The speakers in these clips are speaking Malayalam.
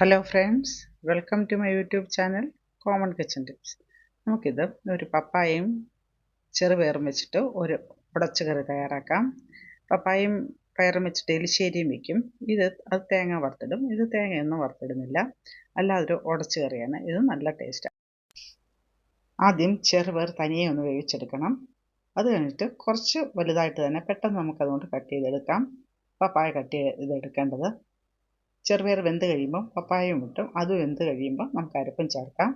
Hello friends welcome to my YouTube channel common kitchen tips നമുക്കിത് ഒരു പപ്പായയും ചെറുപയറും വെച്ചിട്ട് ഒരു ഉടച്ചുകറി തയ്യാറാക്കാം. പപ്പായയും പയറും വെച്ചിട്ട് എലിശ്ശേരിയും വയ്ക്കും ഇത് അത് തേങ്ങ വറുത്തിടും. ഇത് തേങ്ങയൊന്നും വറുത്തിടുന്നില്ല. അല്ലാതൊരു ഉടച്ചുകറിയാണ് ഇത് നല്ല ടേസ്റ്റാണ് ആദ്യം ചെറുപയർ തനിയെ ഒന്ന് വേവിച്ചെടുക്കണം. അത് കഴിഞ്ഞിട്ട് കുറച്ച് വലുതായിട്ട് തന്നെ പെട്ടെന്ന് നമുക്കതുകൊണ്ട് കട്ട് ചെയ്തെടുക്കാം. പപ്പായ കട്ട് ചെയ്തെടുക്കേണ്ടത് ചെറുപയർ വെന്ത് കഴിയുമ്പം പപ്പായയും ഇട്ടും. അതും വെന്ത് കഴിയുമ്പോൾ നമുക്ക് അരപ്പും ചേർക്കാം.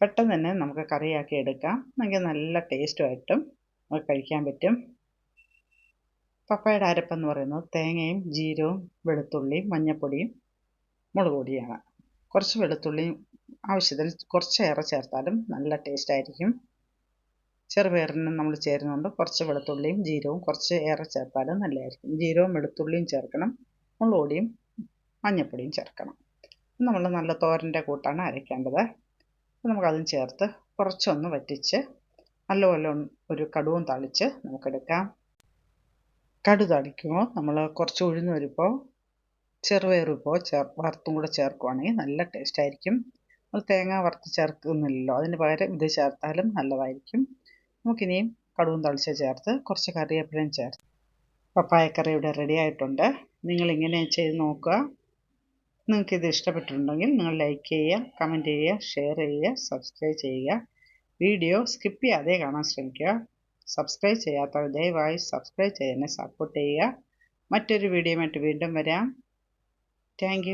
പെട്ടെന്ന് തന്നെ നമുക്ക് കറിയാക്കി എടുക്കാം. നമുക്ക് നല്ല ടേസ്റ്റുമായിട്ടും നമുക്ക് കഴിക്കാൻ പറ്റും. പപ്പായയുടെ അരപ്പെന്ന് പറയുന്നത് തേങ്ങയും ജീരവും വെളുത്തുള്ളിയും മഞ്ഞൾപ്പൊടിയും മുളക് പൊടിയാണ്. കുറച്ച് വെളുത്തുള്ളിയും ആവശ്യത്തിന് കുറച്ചേറെ ചേർത്താലും നല്ല ടേസ്റ്റായിരിക്കും ചെറുപയറിന് നമ്മൾ ചേരുന്നുണ്ട് കുറച്ച് വെളുത്തുള്ളിയും ജീരവും കുറച്ച് ഏറെ ചേർത്താലും നല്ലതായിരിക്കും. ജീരവും വെളുത്തുള്ളിയും ചേർക്കണം. മുളക് പൊടിയും മഞ്ഞൾപ്പൊടിയും ചേർക്കണം. നമ്മൾ നല്ല തോരന്റെ കൂട്ടാണ് അരയ്ക്കേണ്ടത്. നമുക്കതും ചേർത്ത് കുറച്ചൊന്ന് വറ്റിച്ച് നല്ലപോലെ ഒരു കടുവും തളിച്ച് നമുക്കെടുക്കാം. കടു തളിക്കുമ്പോൾ നമ്മൾ കുറച്ച് ഉഴുന്ന് വരുമ്പോൾ ചെറുപയറിപ്പോൾ ചേർ വറുത്തും കൂടെ ചേർക്കുവാണെങ്കിൽ നല്ല ടേസ്റ്റ് ആയിരിക്കും നമ്മൾ തേങ്ങ വറുത്ത് ചേർക്കുന്നില്ലല്ലോ അതിന് പകരം ഇത് ചേർത്താലും നല്ലതായിരിക്കും. നമുക്കിനിയും കടുവും തളിച്ച് ചേർത്ത് കുറച്ച് കറിവേപ്പിലയും ചേർത്ത്. പപ്പായക്കറി ഇവിടെ റെഡി ആയിട്ടുണ്ട് നിങ്ങളിങ്ങനെ ചെയ്ത് നോക്കുക. നിങ്ങൾക്കിത് ഇഷ്ടപ്പെട്ടിട്ടുണ്ടെങ്കിൽ നിങ്ങൾ ലൈക്ക് ചെയ്യുക കമന്റ് ചെയ്യുക ഷെയർ ചെയ്യുക സബ്സ്ക്രൈബ് ചെയ്യുക. വീഡിയോ സ്കിപ്പ് ചെയ്യാതെ കാണാൻ ശ്രമിക്കുക. സബ്സ്ക്രൈബ് ചെയ്യാത്തവർ ദയവായി സബ്സ്ക്രൈബ് ചെയ്യാൻ സപ്പോർട്ട് ചെയ്യുക. മറ്റൊരു വീഡിയോയുമായിട്ട് വീണ്ടും വരാം. താങ്ക്